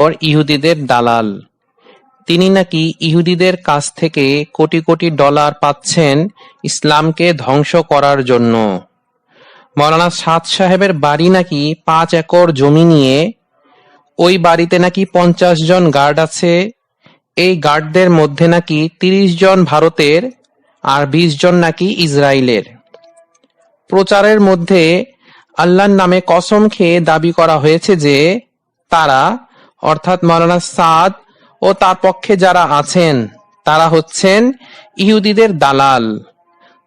পর ইহুদিদের দালাল। তিনি নাকি ইহুদিদের কাছ থেকে কোটি কোটি ডলার পাচ্ছেন ইসলামকে ধ্বংস করার জন্য। মৌলানা সাদ সাহেবের বাড়ি নাকি পাঁচ একর জমি নিয়ে, ওই বাড়িতে নাকি পঞ্চাশ জন গার্ড আছে, এই গার্ডদের মধ্যে নাকি তিরিশ জন ভারতের আর বিশ জন নাকি ইসরায়েলের। প্রচারের মধ্যে আল্লাহর নামে কসম খেয়ে দাবি করা হয়েছে যে, তারা অর্থাৎ মৌলানা সাদ ও তার পক্ষে যারা আছেন তারা হচ্ছেন ইহুদিদের দালাল।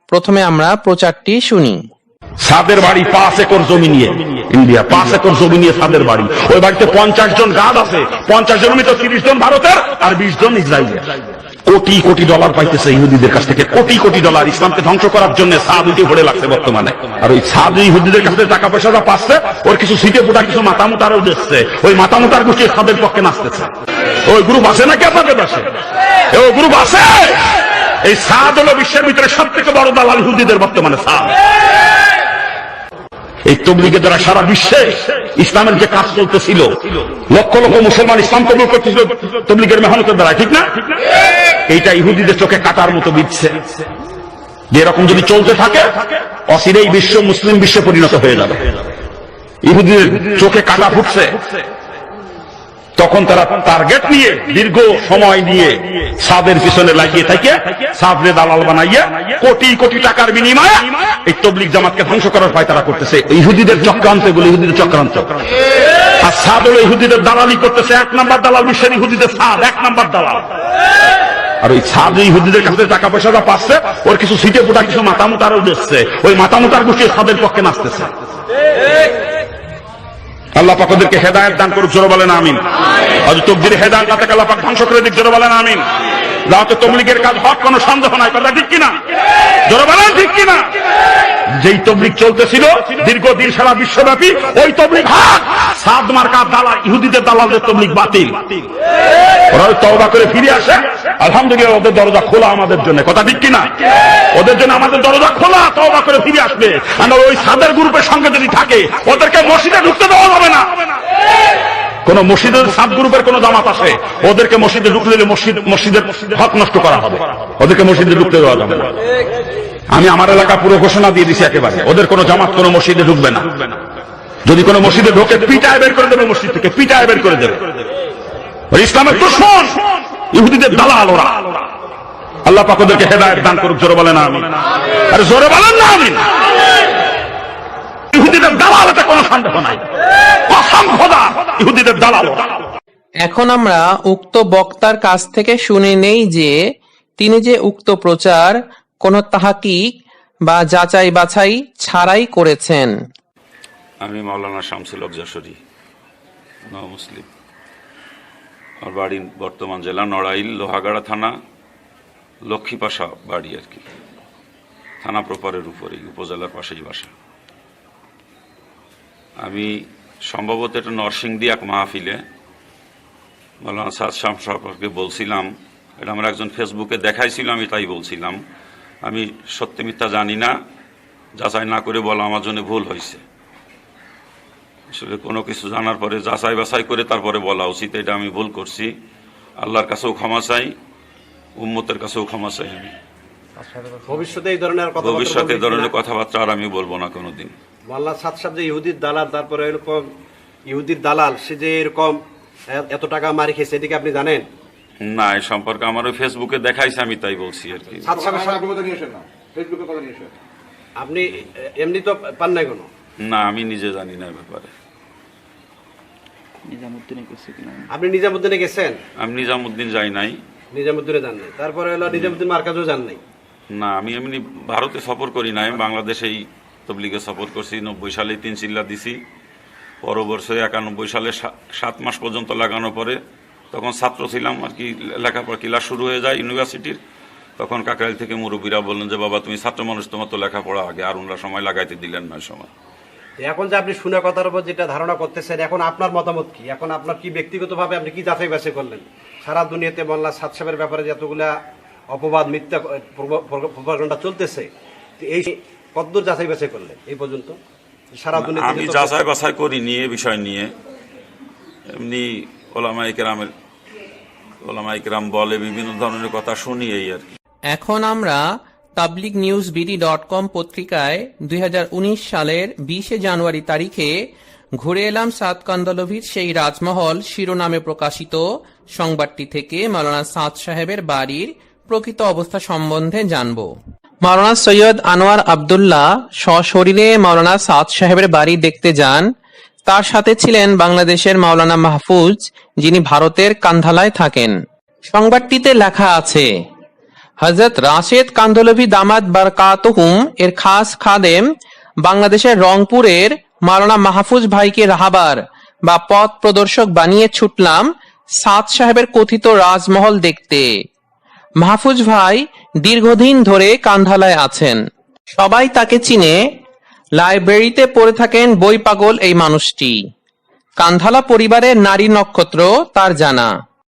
প্রথমে আমরা প্রচারটি শুনি। সাদের বাড়ি পাঁচ একর জমি নিয়ে। ইন্ডিয়া পাঁচ একর জমি নিয়ে সাদের বাড়ি। ওই বাড়িতে পঞ্চাশ জন গার্ড আছে। পঞ্চাশ জন তো তিরিশ জন ভারতের আর বিশ জন ইসরায়েলের। কোটি কোটি ডলার পাইতেছে ইহুদিদের কাছ থেকে। কোটি কোটি ডলার ইসলামকে ধ্বংস করার জন্য সাদ ভরে লাগছে বর্তমানে। আর ওই সাদ ইহুদিদের কাছ থেকে টাকা পয়সা যা পাচ্ছে, ওর কিছু সিটে পোটা কিছু মাতামুতারও দিচ্ছে। ওই মাতামুতার গোষ্ঠী সাদের পক্ষে নাচতেছে। ওই গ্রুপ আছে নাকি আপনাদের পাশে? ওই গ্রুপ আছে? এই সাদ হলো বিশ্বের ভিতরে সব থেকে বড় দালাল ইহুদিদের বর্তমানে সাদ। এই তবলিগে দ্বারা সারা বিশ্বে ইসলামের যে কাজ চলতেছিল, লক্ষ লক্ষ মুসলমান ইসলাম কবুল করতেছিল তবলিগের মেহনতের দ্বারা ঠিক না? এইটা ইহুদিদের চোখে কাটার মতো বিচ্ছে যে এরকম যদি চলতে থাকে অসিরেই বিশ্ব মুসলিম বিশ্বে পরিণত হয়ে যাবে। ইহুদিদের চোখে কাটা ফুটছে। তখন তারা টার্গেট নিয়ে, দীর্ঘ সময় নিয়ে সাদের পিছনে লাগিয়ে থাকে, সাদরে দালাল বানাইয়া কোটি কোটি টাকার বিনিময়ে এই তবলিক জামাতকে ধ্বংস করার পায় তারা করতেছে। ইহুদিদের চক্রান্ত এগুলো, ইহুদিদের চক্রান্ত। আর সাদ হলো ইহুদিদের দালালি করতেছে, এক নাম্বার দালাল বিশ্বের ইহুদিদের সাদ, এক নাম্বার দালাল। আর ওই ছাদ ইহুদিদের কাছে টাকা পয়সা যা পাচ্ছে, ওর কিছু সিটে পোটা কিছু মাতামুতারও দিচ্ছে ওই মাতামুতার গোষ্ঠী সাদের পক্ষে নাচতেছে। আল্লাহ পাক ওদেরকে হেদায়ত দান করুক, জোরে বলেন আমিন। আজ তকদির হেদায়ত না থাকে আল্লাহ পাক ধ্বংস করে দিক, জোরে বলেন আমিন। যাতে তবলিগের কাজ হক কোনো সন্দেহ নাই, কথা ঠিক কিনা? জোরে বলেন ঠিক কিনা? যেই তবলিগ চলতেছিল দীর্ঘদিন সারা বিশ্বব্যাপী, ওই তবলিগ হক সাদ মার্কা দালাল, ইহুদিদের দালালদের তবলিগ বাতিল। ওরা করে ফিরে আসে। আলহামদুলিল্লাহ, ওদের দরজা খোলা আমাদের জন্য। কথা ঠিক কিনা? ওদের জন্য আমাদের দরজা খোলা, তওবা করে ফিরে আসবে। আর ওই সাদের গ্রুপের সঙ্গে যদি থাকে, ওদেরকে মসজিদে ঢুকতে দেওয়া যাবে না। কোন মসজিদের সাত গ্রুপের কোন জামাত আছে, ওদেরকে মসজিদে ঢুকতে দিলে মসজিদ, মসজিদের হক নষ্ট করা হবে। ওদেরকে মসজিদে ঢুকতে দেওয়া যাবে না। আমি আমার এলাকা পুরো ঘোষণা দিয়ে দিছি একেবারে। ওদের কোন জামাত কোন মসজিদে ঢুকবে না। যদি কোন মসজিদে ঢোকে, পিটায় বের করে দেবে মসজিদ থেকে, পিটায় বের করে দেবে। ইসলামের দুশ্মন, ইহুদিদের দালাল ওরা। আল্লাহ পাক ওদেরকে হেদায়ত দান করুক, জোরে বলেন আমি আরে জোরে বলেন না আমি ইহুদিদের দালাল, এটা কোনো সন্দেহ নাই। কসম খোদা, ইহুদিদের দালাল এখন আমরা উক্ত বক্তার কাছ থেকে শুনে নেই যে, তিনি যে উক্ত প্রচার কোনো তাহাকিক বা যাচাই বাছাই ছাড়াই করেছেন। আমি মাওলানা শামসুল যশোরী মুসলিম। আমার বাড়ি বর্তমান জেলা নড়াইল, লোহাগাড়া থানা, লক্ষ্মীপাশা বাড়ি আর কি। থানা প্রপারের উপরেই, উপজেলার পাশেই বাসা। আমি সম্ভবত এটা নরসিংদী এক মাহফিলে, মাওলানা সাদ শাম সরকারকে বলছিলাম, এটা আমার একজন ফেসবুকে দেখাইছিল, আমি তাই বলছিলাম। আমি সত্যি মিথ্যা জানি না। যাচাই না করে বলা আমার জন্য ভুল হয়েছে। আসলে কোনো কিছু জানার পরে যাচাই বাছাই করে তারপরে বলা উচিত এটা আমি ভুল করছি। আল্লাহর কাছেও ক্ষমা চাই উম্মতের কাছেও ক্ষমা চাই আমি। ভবিষ্যতে এই ধরনের কথা ভবিষ্যতে এ ধরনের কথাবার্তা আর আমি বলব না কোনোদিন। মাল্লা সাত সাহেব যে ইহুদির দালাল তারপরে এরকম ইহুদির দালাল সে যে এরকম এত টাকা মারি খেয়েছে এদিকে আপনি জানেন? না এই সম্পর্কে আমার ওই ফেসবুকে দেখাইছে আমি তাই বলছি আর কি। আপনি এমনি তো পান নাই কোনো? না আমি নিজে জানি না এ ব্যাপারে। আপনি নিজামুদ্দিনে গেছেন? আমি নিজামুদ্দিন যাই নাই। নিজামুদ্দিনে যান নাই। তারপরে হলো নিজামুদ্দিন মার্কাজও যান নাই? না আমি এমনি ভারতে সফর করি নাই বাংলাদেশেই তবলিগে সফর করছি। নব্বই সালে তিন চিল্লা দিছি। পরবর্ষে একানব্বই সালে সাত মাস পর্যন্ত লাগানোর পরে তখন ছাত্র ছিলাম আর কি লেখাপড়া ক্লাস শুরু হয়ে যায় ইউনিভার্সিটির। তখন কাকরাইল থেকে মুরব্বীরা বললেন যে বাবা তুমি ছাত্র মানুষ তোমার তো লেখাপড়া আগে আর ওনারা সময় লাগাইতে দিলেন না সময়। এখন যে আপনি শুনে কথার উপর যেটা ধারণা করতেছেন এখন আপনার মতামত কি? এখন আপনার কি ব্যক্তিগতভাবে আপনি কি যাচাই বাছাই করলেন? সারা দুনিয়াতে মোল্লা সাত সাহেবের ব্যাপারে যতগুলা অপবাদ মিথ্যা প্রপাগণ্ডা চলতেছে এই কতদূর যাচাই বাছাই করলেন এই পর্যন্ত? সারা দুনিয়াতে আমি যাচাই বাছাই করিনি এ বিষয় নিয়ে। এমনি ওলামা ইকরামের ওলামা ইকরাম বলে বিভিন্ন ধরনের কথা শুনি এই আর কি। এখন আমরা তাবলিক নিউজ বিডি ডট কম পত্রিকায় দুই সালের বিশে জানুয়ারি তারিখে ঘুরে এলাম সাত কান্দলভির সেই রাজমহল শিরোনামে প্রকাশিত সংবাদটি থেকে মাওলানা সাদ সাহেবের বাড়ির প্রকৃত অবস্থা সম্বন্ধে জানব। মাওলানা সৈয়দ আনোয়ার আবদুল্লাহ সশরীরে মাওলানা সাদ সাহেবের বাড়ি দেখতে যান তার সাথে ছিলেন বাংলাদেশের মাওলানা মাহফুজ, যিনি ভারতের কান্ধালায় থাকেন। সংবাদটিতে লেখা আছে হজরত রাশেদ কান্দলভি দামাত বারকাতহুম এর খাস খাদেম বাংলাদেশের রংপুরের মাওলানা মাহফুজ ভাইকে রাহাবার বা পথ প্রদর্শক বানিয়ে ছুটলাম সাদ সাহেবের কথিত রাজমহল দেখতে। মাহফুজ ভাই দীর্ঘদিন ধরে কান্ধালায় আছেন। সবাই তাকে চিনে লাইব্রেরিতে পড়ে থাকেন বই পাগল এই মানুষটি। কান্ধালা পরিবারের নারী নক্ষত্র তার জানা।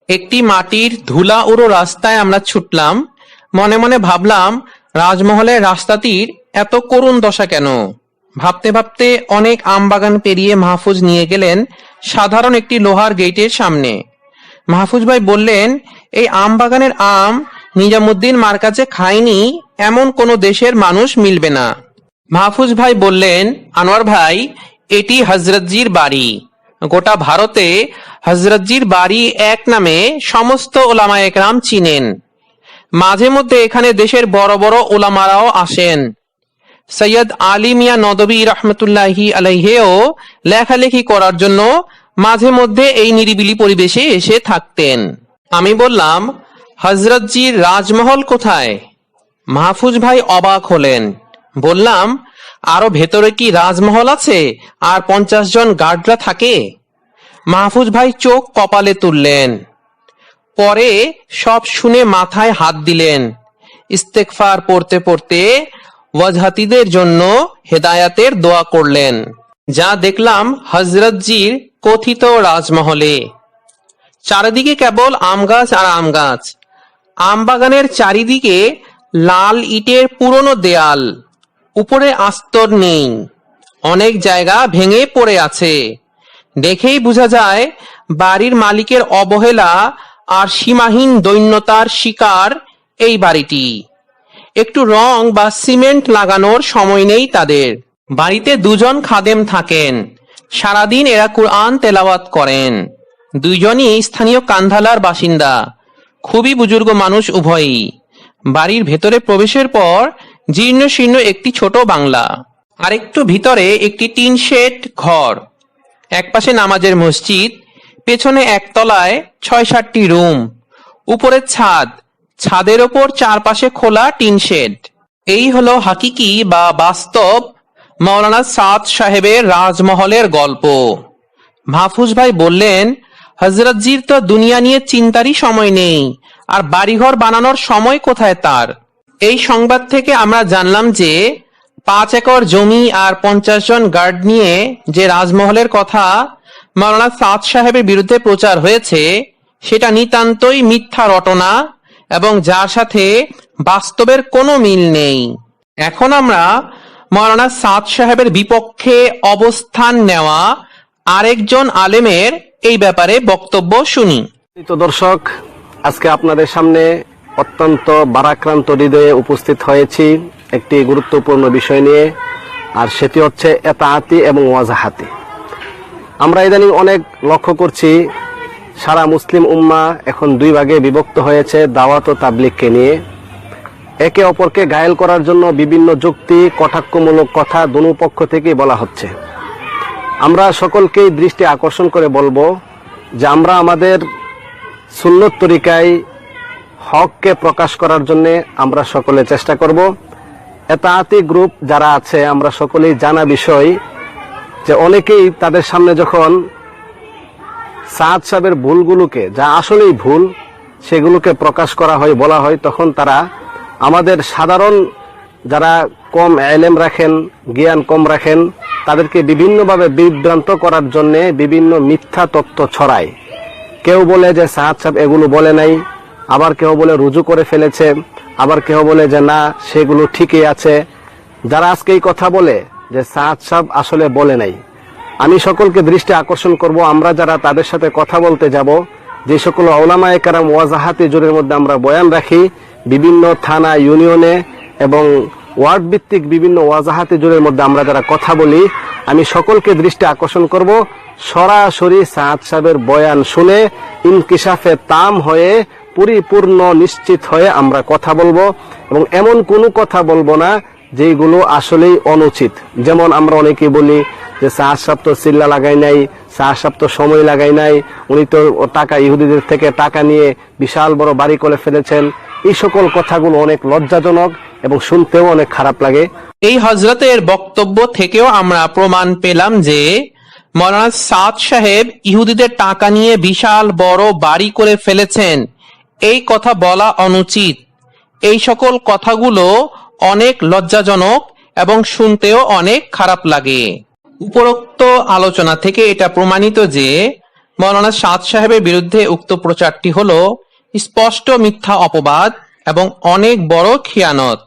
একটি মাটির ধুলা উড়ো রাস্তায় আমরা ছুটলাম। মনে মনে ভাবলাম, রাজমহলের রাস্তাটির এত করুণ দশা কেন? ভাবতে ভাবতে অনেক আম বাগান পেরিয়ে মাহফুজ নিয়ে গেলেন সাধারণ একটি লোহার গেটের সামনে। মাহফুজ ভাই বললেন, এই আম বাগানের আম নিজামুদ্দিন মার কাছে খায়নি, এমন কোনো দেশের মানুষ মিলবে না। মাহফুজ ভাই বললেন, আনোয়ার ভাই, এটি হজরতজির বাড়ি। গোটা ভারতে হজরতজির বাড়ি এক নামে সমস্ত ওলামা একরাম চিনেন। মাঝে মধ্যে এখানে দেশের বড় বড় ওলামারাও আসেন। সৈয়দ আলী মিয়া নদবী রহমতুল্লাহি আলাইহেও লেখালেখি করার জন্য মাঝে মধ্যে এই নিরিবিলি পরিবেশে এসে থাকতেন। আমি বললাম, হজরতজির রাজমহল কোথায়? মাহফুজ ভাই অবাক হলেন। বললাম, আরও ভেতরে কি রাজমহল আছে? আর পঞ্চাশ জন গার্ডরা থাকে? মাহফুজ ভাই চোখ কপালে তুললেন। পরে সব শুনে মাথায় হাত দিলেন। ইস্তেকফার পড়তে পড়তে ওয়াজহাতিদের জন্য হেদায়াতের দোয়া করলেন। যা দেখলাম হজরতজির কথিত রাজমহলে। চারিদিকে কেবল আম গাছ আর আম গাছ। আম বাগানের চারিদিকে লাল ইটের পুরনো দেয়াল। উপরে আস্তর নেই। অনেক জায়গা ভেঙে পড়ে আছে। দেখেই বোঝা যায়, বাড়ির মালিকের অবহেলা আর সীমাহীন দৈন্যতার শিকার এই বাড়িটি। একটু রং বা সিমেন্ট লাগানোর সময় নেই তাদের। বাড়িতে দুজন খাদেম থাকেন। সারাদিন এরা কুরআন তেলাওয়াত করেন। দুইজনই স্থানীয় কান্ধালার বাসিন্দা। খুবই বুজুর্গ মানুষ উভয়ই। বাড়ির ভেতরে প্রবেশের পর জীর্ণ শীর্ণ একটি ছোট বাংলা। আরেকটু ভিতরে একটি টিন শেড ঘর। একপাশে নামাজের মসজিদ, পেছনে একতলায় ছয় সাতটি রুম। উপরে ছাদ, ছাদের ওপর চারপাশে খোলা টিন শেড। এই হলো হাকিকি বা বাস্তব মাওলানা সাদ সাহেবের রাজমহলের গল্প। মাহফুজ ভাই বললেন হজরতজির তো দুনিয়া নিয়ে চিন্তারই সময় নেই, আর বাড়িঘর বানানোর সময় কোথায় তার? এই সংবাদ থেকে আমরা জানলাম যে পাঁচ একর জমি আর পঞ্চাশ জন গার্ড নিয়ে যে রাজমহলের কথা মাওলানা সাদ সাহেবের বিরুদ্ধে প্রচার হয়েছে, সেটা নিতান্তই মিথ্যা রটনা এবং যার সাথে বাস্তবের কোনো মিল নেই। এখন আমরা মাওলানা সাদ সাহেবের বিপক্ষে অবস্থান নেওয়া আরেকজন আলেমের এই ব্যাপারে বক্তব্য শুনি। তো দর্শক, আজকে আপনাদের সামনে অত্যন্ত বারাক্রান্ত হৃদয়ে উপস্থিত হয়েছি একটি গুরুত্বপূর্ণ বিষয় নিয়ে, আর সেটি হচ্ছে এতাহাতি এবং ওয়াজাহাতি। আমরা ইদানিং অনেক লক্ষ্য করছি, সারা মুসলিম উম্মা এখন দুই ভাগে বিভক্ত হয়েছে দাওয়াত ও তাবলিগকে নিয়ে। একে অপরকে ঘায়েল করার জন্য বিভিন্ন যুক্তি, কটাক্ষমূলক কথা দুনো পক্ষ থেকেই বলা হচ্ছে। আমরা সকলকেই দৃষ্টি আকর্ষণ করে বলব যে আমরা আমাদের সুন্নত তরিকায় হককে প্রকাশ করার জন্য আমরা সকলে চেষ্টা করব। এতাহাতি গ্রুপ যারা আছে, আমরা সকলেই জানা বিষয় যে অনেকেই তাদের সামনে যখন সাদ সাহেবের ভুলগুলোকে, যা আসলেই ভুল, সেগুলোকে প্রকাশ করা হয়, বলা হয়, তখন তারা আমাদের সাধারণ যারা কম এলেম রাখেন, জ্ঞান কম রাখেন, তাদেরকে বিভিন্নভাবে বিভ্রান্ত করার জন্য বিভিন্ন মিথ্যা তত্ত্ব ছড়ায়। কেউ বলে যে সাহাদ সাহেব এগুলো বলে নাই আবার কেউ বলে রুজু করে ফেলেছে, আবার কেউ বলে যে না, সেগুলো ঠিকই আছে। যারা আজকে এই কথা বলে যে সাহাদ সাহেব আসলে বলে নাই, আমি সকলকে দৃষ্টি আকর্ষণ করব, আমরা যারা তাদের সাথে কথা বলতে যাব, যে সকল ওলামায়ে কারাম ওয়াজাহাতি জোরের মধ্যে আমরা বয়ান রাখি, বিভিন্ন থানা, ইউনিয়নে এবং ওয়ার্ড ভিত্তিক বিভিন্ন ওয়াজাহাতি জোরের মধ্যে আমরা যারা কথা বলি, আমি সকলকে দৃষ্টি আকর্ষণ করব, সরাসরি সাদ সাহেবের বয়ান শুনে ইনকিসাফে তাম হয়ে পরিপূর্ণ নিশ্চিত হয়ে আমরা কথা বলব এবং এমন কোনো কথা বলব না যেগুলো আসলেই অনুচিত। যেমন আমরা অনেকে বলি যে সাহাজ সাহেব তো চিল্লা লাগাই নাই সাহাজ সাহেব তো সময় লাগাই নাই, উনি তো টাকা ইহুদিদের থেকে টাকা নিয়ে বিশাল বড় বাড়ি করে ফেলেছেন। এই সকল কথাগুলো অনেক লজ্জাজনক এবং শুনতেও অনেক খারাপ লাগে। এই হজরতের বক্তব্য থেকেও আমরা প্রমাণ পেলাম যে মৌলানা সাদ সাহেব ইহুদিদের টাকা নিয়ে বিশাল বড় বাড়ি করে ফেলেছেন। এই কথা বলা অনুচিত। এই সকল কথাগুলো অনেক লজ্জাজনক এবং শুনতেও অনেক খারাপ লাগে। উপরোক্ত আলোচনা থেকে এটা প্রমাণিত যে, মৌলানা সাদ সাহেবের বিরুদ্ধে উক্ত প্রচারটি হল স্পষ্ট মিথ্যা অপবাদ এবং অনেক বড় খিয়ানত।